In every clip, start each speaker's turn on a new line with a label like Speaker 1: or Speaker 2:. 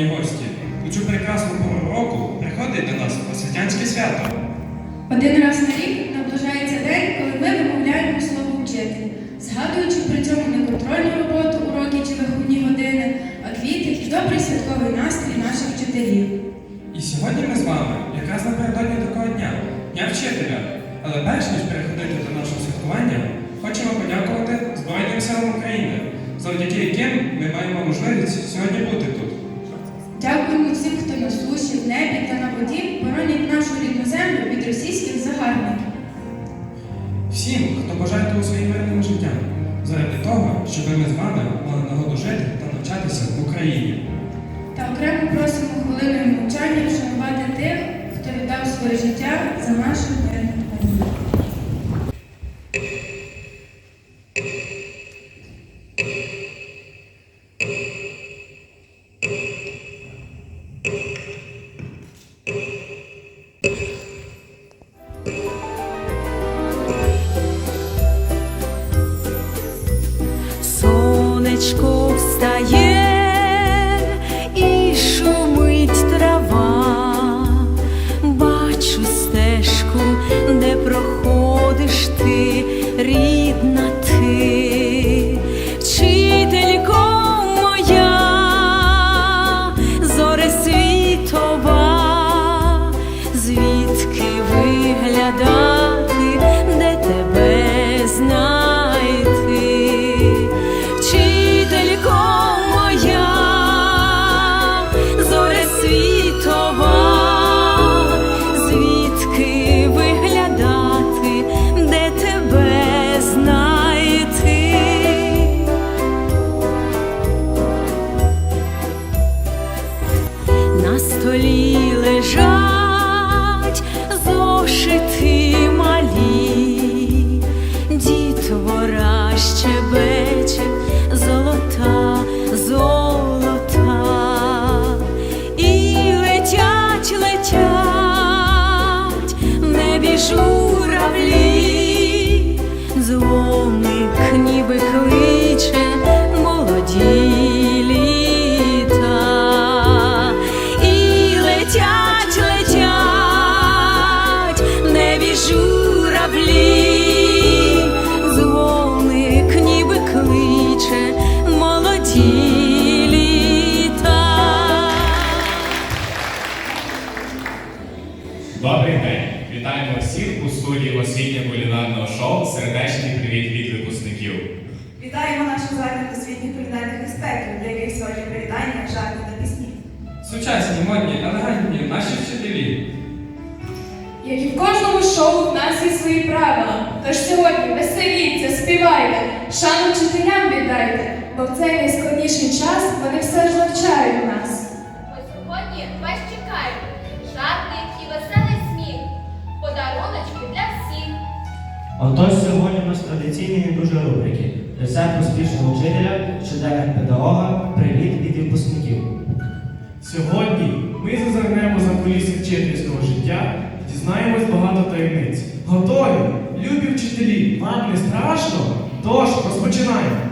Speaker 1: шановні гості, у цю прекрасну пору року приходить до нас освітянське свято.
Speaker 2: Один раз на рік. боронять нашу рідну землю від російських загарбників.
Speaker 1: Всім, хто бажає того своїм мирним життям, заради того, щоб ми з вами мали нагоду жити та навчатися в Україні.
Speaker 2: Та окремо просимо хвилиною мовчання вшанувати тих, хто віддав своє життя за нашу.
Speaker 3: te. Тож сьогодні веселіться, співайте, шану вчителям віддайте, бо в цей найскладніший час вони все ж навчають у нас.
Speaker 4: Ось сьогодні вас чекають жарти і веселий сміх, подаруночки для всіх.
Speaker 5: Отож сьогодні у нас традиційні дуже рубрики. Рецепт успішного вчителя, щоденник педагога, привіт від випускників.
Speaker 6: Сьогодні ми зазирнемо за куліси вчительського життя, дізнаємось багато таємниць. Готові! любі вчителі, вам не страшно? Тож розпочинаємо.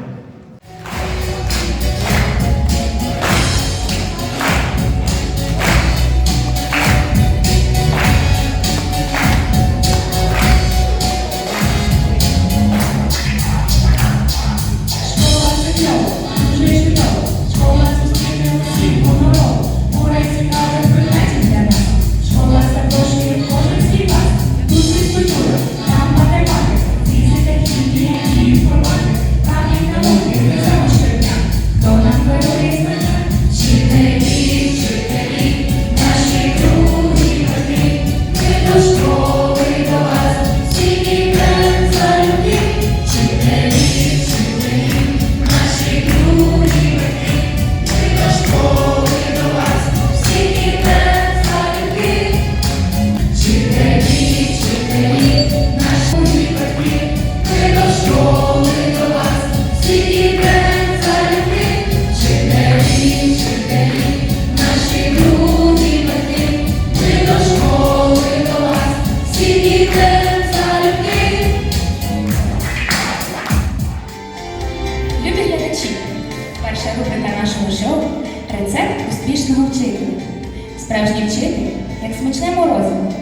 Speaker 6: Справжній вчитель, як смачне морозиво.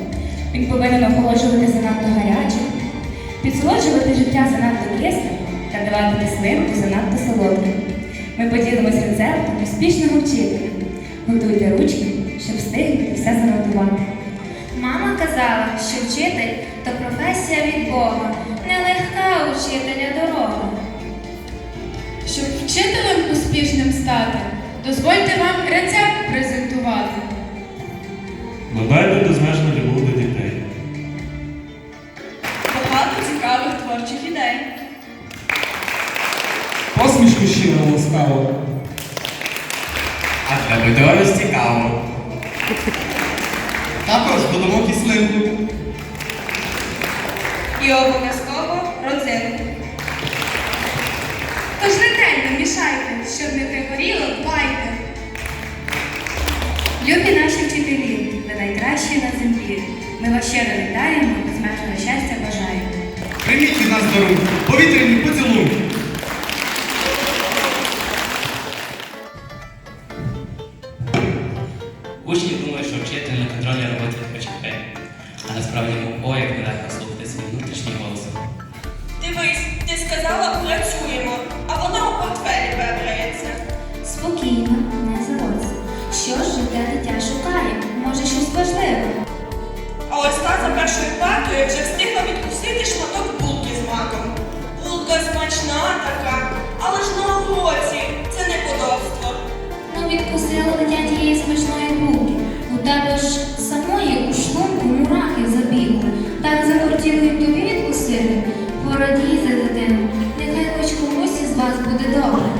Speaker 6: Він повинен охолоджувати занадто гаряче, підсолоджувати життя занадто кислим та давати кислинку занадто солодким. Ми поділимось рецептом успішного вчителя. Готуйте ручки, щоб встигнути все занотувати.
Speaker 7: Мама казала, що вчитель то професія від Бога, нелегка учителя дорога.
Speaker 2: Щоб вчителем успішним стати, дозвольте вам рецепт презентувати.
Speaker 8: Владайте безмежну любов до дітей.
Speaker 9: Багато цікавих творчих ідей.
Speaker 4: Посмішку щиро ласкаво.
Speaker 10: А для видовищ цікаво.
Speaker 4: Також додамо кислинку.
Speaker 9: І обов'язково родзинку.
Speaker 2: Тож ретельно мішайте, щоб не пригоріло, дбайте.
Speaker 6: Любі наші найкращі на землі. Ми вас щиро вітаємо, безмежного щастя бажаємо.
Speaker 4: Прийміть від нас дарунки, повітряні поцілунки.
Speaker 11: Учні думають, що вчитель на контрольній роботі почекає, а насправді йому ой, як нелегко слухати свій внутрішній голос.
Speaker 9: Дивись, ти сказала працюємо, а вона у портфелі бебрається.
Speaker 6: Спокійно, важливе?
Speaker 9: А ось та за першою партою вже встигла відкусити шматок булки з маком. Булка смачна така, але ж на уроці це не подобство.
Speaker 6: Ну, відкусила дитя тієї смачної булки. У тебе ж самої у шлунку мурахи забігли. Так захотіли тобі відкусити. Порадій за дитину. Нехай хоч комусь із вас буде добре.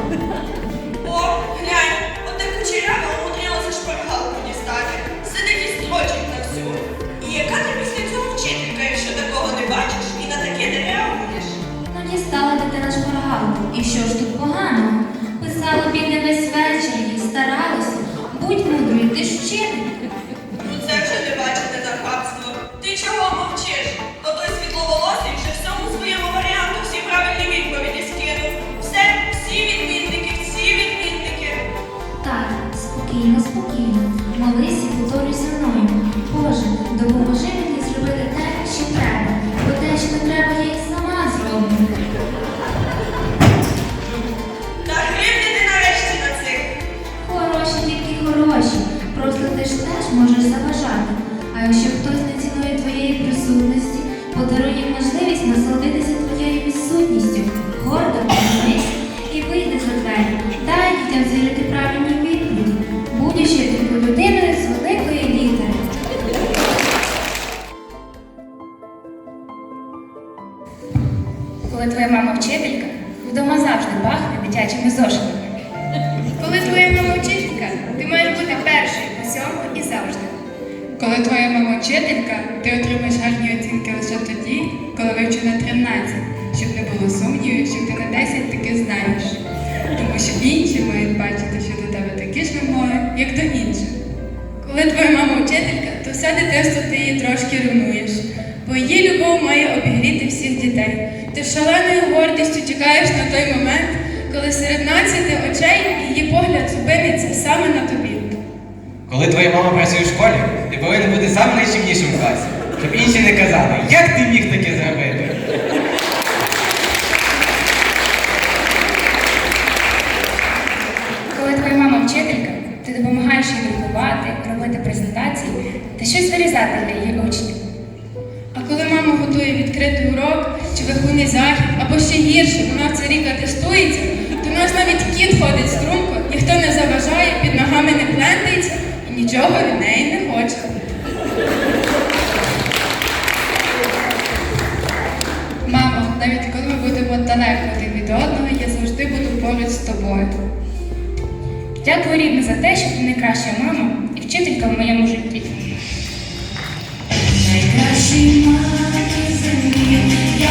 Speaker 6: Твоя вчителька,
Speaker 2: ти отримаєш гарні оцінки лише тоді, коли вивчу на 13, щоб не було сумнівів, що ти на 10 таки знаєш. Тому що інші мають бачити, що до тебе такі ж вимоги, як до інших. Коли твоя мама вчителька, то все дитинство ти її трошки ревнуєш, бо її любов має обігріти всіх дітей. Ти шаленою гордістю чекаєш на той момент, коли серед надцяти очей її погляд зупиниться саме на тобі.
Speaker 12: Коли твоя мама працює в школі, ти повинен бути самим найчимнішим в класі, щоб інші не казали, як ти міг таке зробити.
Speaker 6: Коли твоя мама вчителька, ти допомагаєш їй друкувати, робити презентації та щось вирізати для її учнів.
Speaker 2: А коли мама готує відкритий урок чи виховний захід, або ще гірше, вона в цей рік атестується, то в нас навіть кіт ходить струнко, ніхто не заважає, під ногами не плентається і нічого від неї не хоче. Мамо, навіть коли ми будемо далеко один від одного, я завжди буду поруч з тобою.
Speaker 6: Дякую рідне за те, що ти найкраща мама і вчителька в моєму житті. Найкращі мами землі, я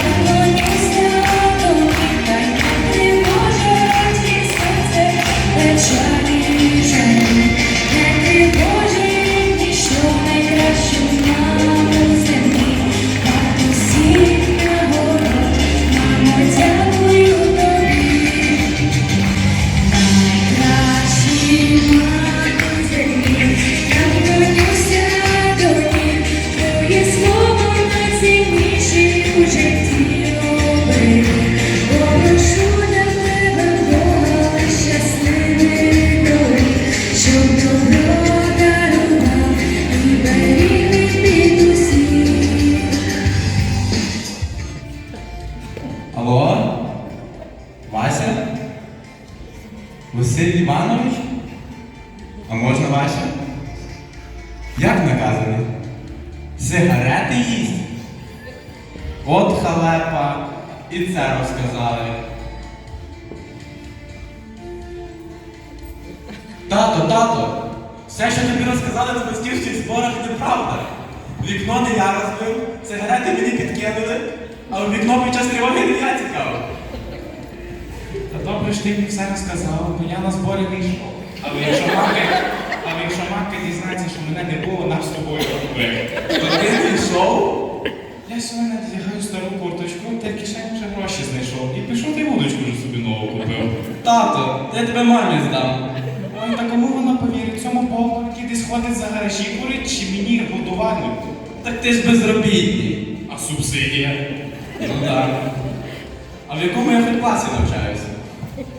Speaker 10: Вікно не я розбив, сигарети мені підкинули, а у вікно під час тривоги не я цікавив.
Speaker 8: Та добре ж ти мені все розказав, бо я на зборі не йшов. Але якщо мамка, але якщо мамка дізнається, що мене не було, нам з тобою робити.
Speaker 10: То ти не йшов?
Speaker 8: Я сьогодні надягаю стару курточку, та в кишені вже гроші знайшов. І пішов ти вудочку вже собі нову купив.
Speaker 10: Тато, я тебе мамі здам.
Speaker 8: Ой, та кому вона повірить? Цьому повну, який десь ходить за гаражі курить, чи мені годувальнику?
Speaker 10: Так ти ж безробітний.
Speaker 8: А субсидія?
Speaker 10: Ну так. А в якому я хоч класі навчаюся?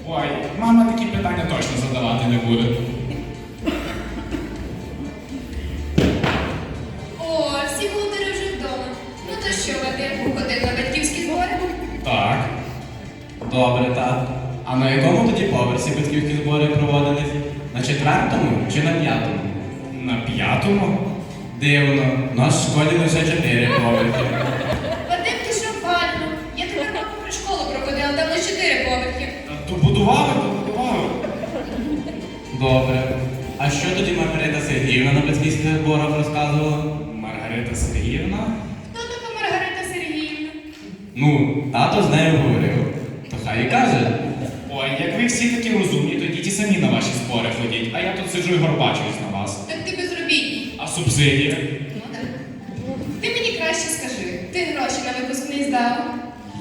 Speaker 8: Ой, мама такі питання точно задавати не буде.
Speaker 4: О, всі володарі вже вдома. Ну то що, Вадим, ходив на батьківські збори?
Speaker 8: Так.
Speaker 10: Добре, тато. А на якому тоді поверсі батьківські збори проводились? На четвертому чи на п'ятому?
Speaker 8: На п'ятому?
Speaker 10: Дивно, в нас в школі лише чотири поверхи.
Speaker 4: Вадим, ти що вально? Я тепер маму при школу проходила, там лише чотири поверхи.
Speaker 8: То будували, то будували.
Speaker 10: Добре. А що тоді Маргарита Сергіївна на батьківських зборах розказувала?
Speaker 8: Маргарита Сергіївна?
Speaker 4: Хто така Маргарита Сергіївна?
Speaker 10: Ну, тато з нею говорив. То хай і каже.
Speaker 8: Ой, як ви всі такі розумні, то йдіть і самі на ваші збори ходіть, а я тут сиджу і горбачуюсь на вас.
Speaker 4: Так ти безробітний.
Speaker 8: А субсидія?
Speaker 4: Ти мені краще скажи, ти гроші на випускний здав?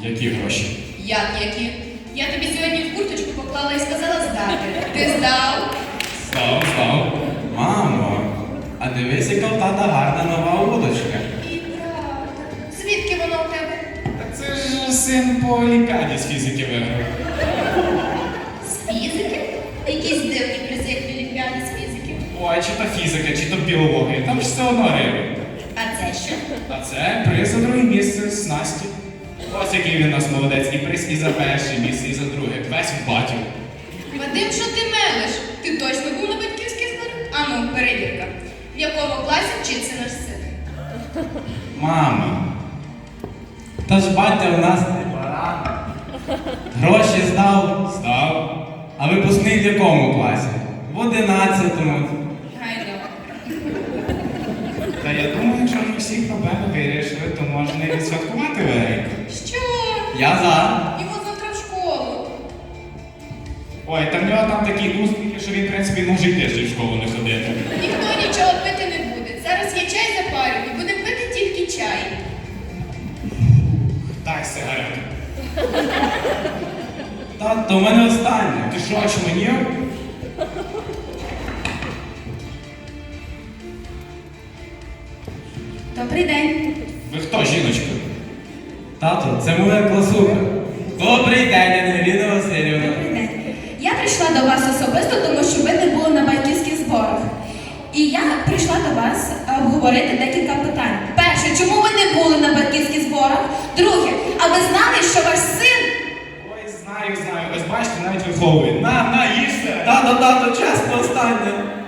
Speaker 8: Які гроші?
Speaker 4: Як які? Я тобі сьогодні в курточку поклала і сказала здати. Ти здав?
Speaker 8: Став, став.
Speaker 10: Мамо, а дивись, яка в тата гарна нова удочка.
Speaker 4: І правда. Звідки воно у тебе?
Speaker 8: Так це ж син по олімпіаді з фізики виграв.
Speaker 4: З фізики? Якісь дивні призи, як олімпіади з фізики.
Speaker 8: Ой, чи то фізика, чи то біологія, там ж все одно риби.
Speaker 4: А це що?
Speaker 8: А це приз за друге місце з Насті. Ось який він у нас молодець, і приз і за перше місце, і за друге. Весь в батю.
Speaker 4: Вадим, що ти мелиш? Ти точно був на батьківських зборах? Ану, перевірка. В якому класі вчиться наш син?
Speaker 10: Мама. Та ж батя в нас не баран. Гроші здав,
Speaker 8: Став.
Speaker 10: а випускний в якому класі? В одинадцятому.
Speaker 8: Та я думаю, якщо ми всі проблеми вирішили, то можна і відсвяткувати легенько.
Speaker 4: Що?
Speaker 10: Я за.
Speaker 4: Йому завтра в школу.
Speaker 8: Ой, та в нього там такі успіхи, що він, в принципі, може й тиждень в школу не ходити.
Speaker 4: Ніхто нічого пити не буде. Зараз є чай запарю і будемо пити тільки чай.
Speaker 8: Дай сигарету.
Speaker 10: Тато, у мене останнє.
Speaker 8: Ти що, очманів?
Speaker 2: Добрий день.
Speaker 8: Ви хто, жіночка?
Speaker 10: Тато, це моя класуха. Добрий день, Ангеліна Васильівна.
Speaker 2: Добрий день. Я прийшла до вас особисто, тому що ви не були на батьківських зборах. І я прийшла до вас е, обговорити декілька питань. Перше, чому ви не були на батьківських зборах? Друге, а ви знали, що ваш син
Speaker 8: Ой, знаю, знаю. Ось бачите, навіть виховує. На, на, їжте!
Speaker 10: Тато, тато, чесно, останнє.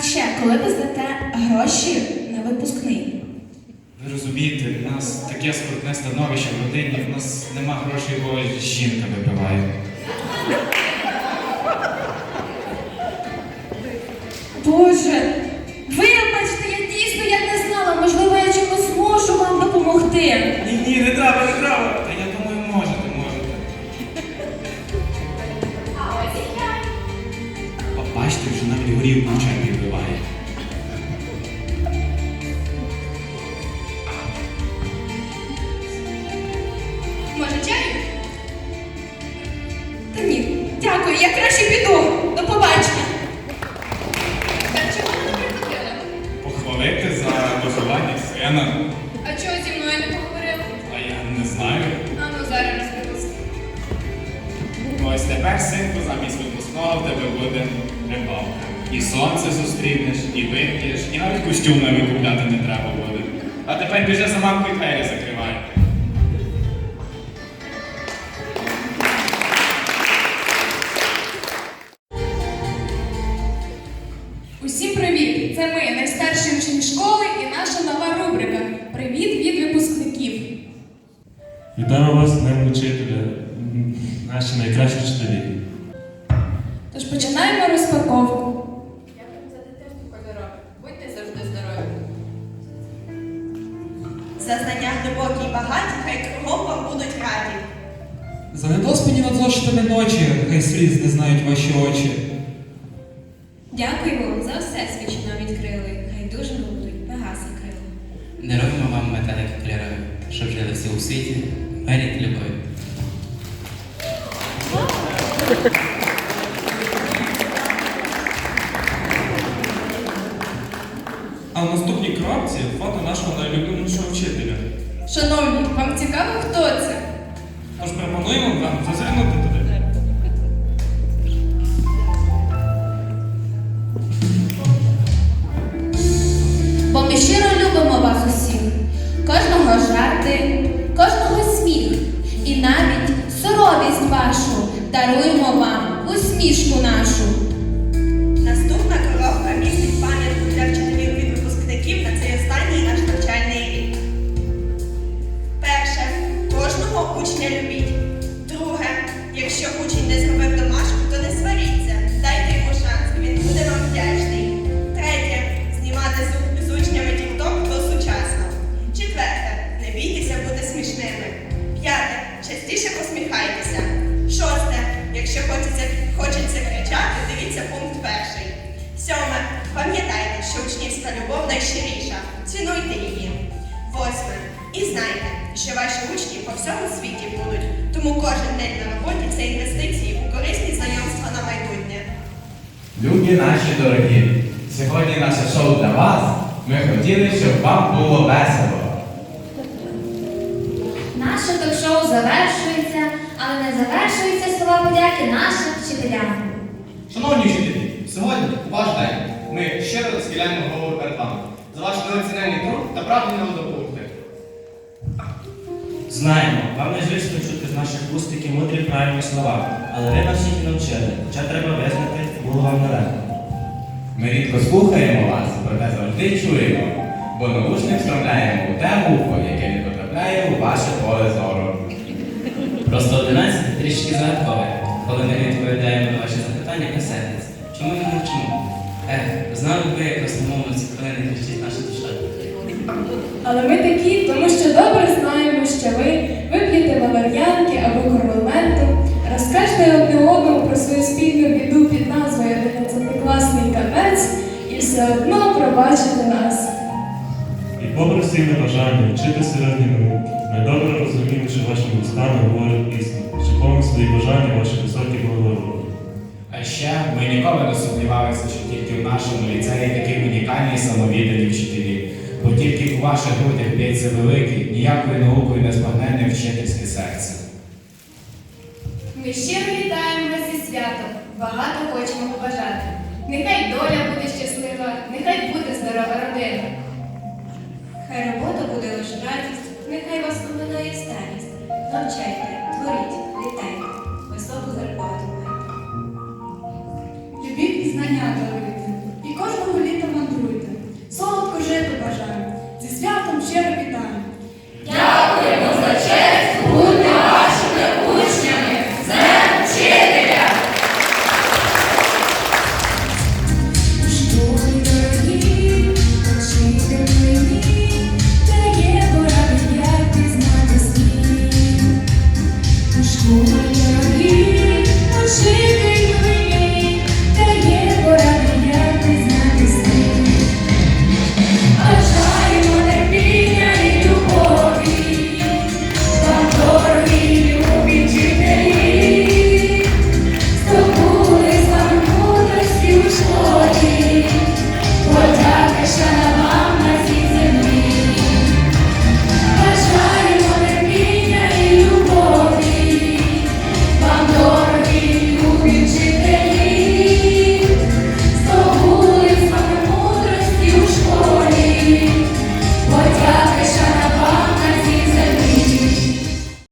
Speaker 2: А ще, коли ви здате гроші на випускний?
Speaker 8: Ви розумієте, в нас таке скрутне становище в родині, в нас нема грошей, бо жінка випиває.
Speaker 2: Боже, вибачте, я дійсно я не знала, можливо, я чимось можу вам допомогти.
Speaker 10: Ні, ні, не треба, не треба.
Speaker 8: Та я думаю, можете, можете.
Speaker 4: А ось і я.
Speaker 8: А бачите, вже навіть горілку в сонце зустрінеш і вип'єш, і навіть костюм новий купляти не треба буде. А тепер біжи сама і двері закривай.
Speaker 13: Усім привіт! Це ми, найстарші вчені
Speaker 2: школи і наша
Speaker 4: нова рубрика Привіт від випускників. Вітаю вас!
Speaker 14: За
Speaker 1: недоспані над зошитами ночі, хай сліз не знають ваші очі.
Speaker 12: Дякуємо вам за все свічно відкрили. Хай дуже будуть пегаси крила.
Speaker 11: Не робимо вам метелики кольорові, щоб жили всі у світі, меріть любові.
Speaker 12: Бо ми щиро любимо вас усіх, кожного жарти, кожного сміх, і навіть суровість вашу даруємо вам усмішку нашу.
Speaker 14: Наступна коробка містить пам'ятку для вчителів від випускників на цей останній наш навчальний рік. Перше. Кожного учня любіть. Дивіться пункт перший. Сьоме. Пам'ятайте, що учнівська любов найщиріша. Цінуйте її. Восьме. І знайте, що ваші учні по всьому світі будуть. Тому кожен день на роботі це інвестиції у корисні знайомства на майбутнє.
Speaker 10: Любі наші дорогі, сьогодні наше шоу для вас. Ми хотіли, щоб вам було весело.
Speaker 12: Наше ток-шоу завершується, але не завершується слова подяки нашим вчителям.
Speaker 15: Шановні вчителі, сьогодні ваш день. Ми щиро схиляємо голову перед вами за ваш неоціненний труд та прагнення нам допомогти.
Speaker 5: Знаємо, вам не звично чути з наших вуст такі мудрі правильні слова, але ви нас їх і навчили, хоча треба визнати, було вам нелегко.
Speaker 10: Ми рідко слухаємо вас, проте завжди чуємо, бо наушник вставляємо у те вухо, яке не потрапляє у ваше поле зору.
Speaker 11: Просто 11 трішки загадкове. Коли ми відповідаємо на ваші запитання, не сердиться. Чому ми не вчимо? Ех, знали б ви, як розмовно ці хвилини кричить наша душа.
Speaker 2: Але ми такі, тому що добре знаємо, що ви вип'єте валер'янки або корвалменту, розкажете одне одному про свою спільну біду під назвою 11-класний капець і все одно пробачите нас.
Speaker 13: І попри всі небажання вчити серйозні науки, ми добре розуміємо, що ваші устами говорять істину, що повні свої бажання ваші високі.
Speaker 8: А ще ми ніколи не сумнівалися, що тільки в нашому ліцеї такі унікальні і самовіддані вчителі. Бо тільки у ваших грудях б'ється великий, ніякою наукою не збагненне вчительське серце.
Speaker 4: Ми щиро вітаємо вас зі святом. Багато хочемо побажати. Нехай доля буде щаслива, нехай буде здорова родина.
Speaker 12: Хай робота буде лише радість, нехай вас оминає старість. Навчайте, творіть, літайте, високу зарплату.